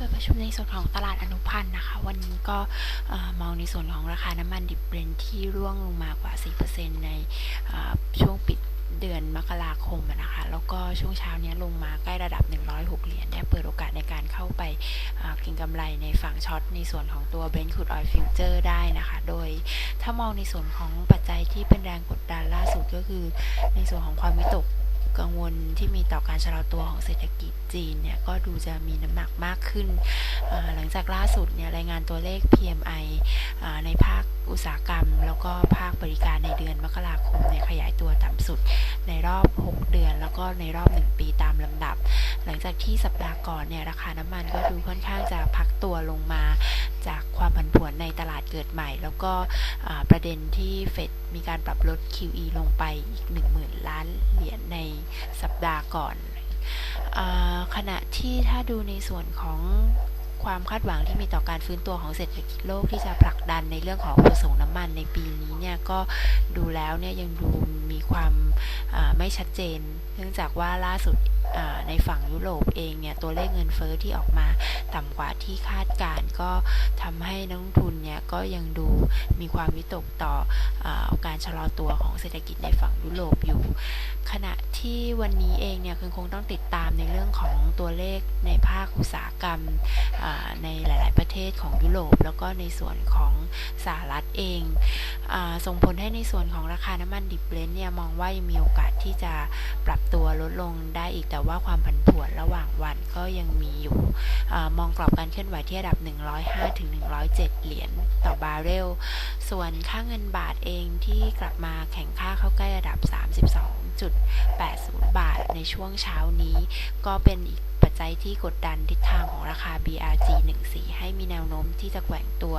ปิดประชุมในส่วนของตลาดอนุพันธ์นะคะ วันนี้ก็มองในส่วนของราคาน้ำมันดิบเบรนท์ที่ร่วงลงมากว่า 4%ในช่วงปิดเดือนมกราคมนะคะ แล้วก็ช่วงเช้าเนี้ยลงมาใกล้ระดับ 106 เหรียญเนี่ยเปิดโอกาสในการเข้าไปเอ่อเก็งกำไรในฝั่งช็อตในส่วนของตัว Brent Crude Oil Future ได้นะคะ โดยถ้ามองในส่วนของปัจจัยที่เป็นแรงกดดันล่าสุดก็คือในส่วนของความวิตก กังวลที่มีต่อการชะลอตัวของเศรษฐกิจจีนเนี่ยก็ดูจะมีน้ำหนักมากขึ้น หลังจากล่าสุดเนี่ยรายงานตัวเลข PMI ในภาคอุตสาหกรรม แล้วก็ภาคบริการในเดือนมกราคมเนี่ยขยายตัวต่ำสุดในรอบ 6 เดือน แล้วก็ในรอบ 1 ปีตามลำดับ หลังจากที่สัปดาห์ก่อนเนี่ยราคาน้ำมันก็ดูค่อนข้างจะพักตัวลงมา เกิดใหม่ แล้วก็ประเด็นที่เฟดมีการปรับลด QE ลงไปอีก 10,000 ล้านเหรียญในสัปดาห์ก่อนอขณะที่ถ้าดูในส่วนของ ความคาดหวังที่มีต่อการฟื้นตัวของเศรษฐกิจโลกที่จะผลักดันในเรื่องของอุปสงค์น้ำมันในปีนี้เนี่ยก็ดูแล้วเนี่ยยังดูมีความไม่ชัดเจน เนื่องจากว่าล่าสุดในฝั่งยุโรปเองเนี่ยตัวเลขเงินเฟอ้อที่ออกมาต่ำกว่าที่คาดการก็ทำให้นักทุนเนี่ยก็ยังดูมีความวิตกต่ออาการชะลอตัวของเศรษฐกิจในฝั่งยุโรปอยู่ ขณะที่วันนี้เองเนี่ยคือคงต้องติดตามในเรื่องของตัวเลขในภาคอุตสาหกรรมในหลาย ๆ ประเทศของยุโรป แล้วก็ในส่วนของสหรัฐเองอส่งผลให้ในส่วนของราคาน้ำมันดิบเบนเนี่ยมองว่ายังมีโอกาสที่จะปรับตัวลดลงได้อีกแต่ว่าความผันผวนระหว่างวันก็ยังมีอยู่อมองกรอบการเคลื่อนไหวที่ระดับ 105-107 เหรียญต่อบาร์เรล ส่วนค่าเงินบาทเองที่กลับมาแข่งค่าเข้าใกล้ระดับ 32.80 บาทในช่วงเช้านี้ ก็เป็นอีกปัจจัยที่กดดันทิศทางของราคา BRG 14 ให้มีแนวโน้มที่จะแกว่งตัว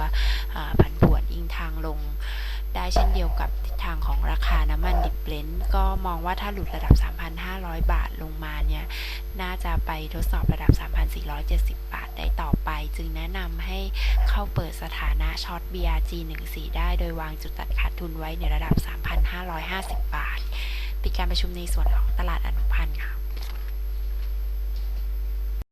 ผันผวนอิงทางลง ได้เช่นเดียวกับทิศทางของราคาน้ำมันดิบเบรนท์ก็มองว่าถ้าหลุดระดับ 3,500 บาทลงมาเนี่ย น่าจะไปทดสอบระดับ 3,470 บาทได้ต่อาเปิดสถานะช็อต BRG 14ได้ โดยวางจุดตัดขาดทุนไว้ในระดับ 3,550 บาท ปิดการประชุมในส่วนของตลาดอนุพันธ์ค่ะ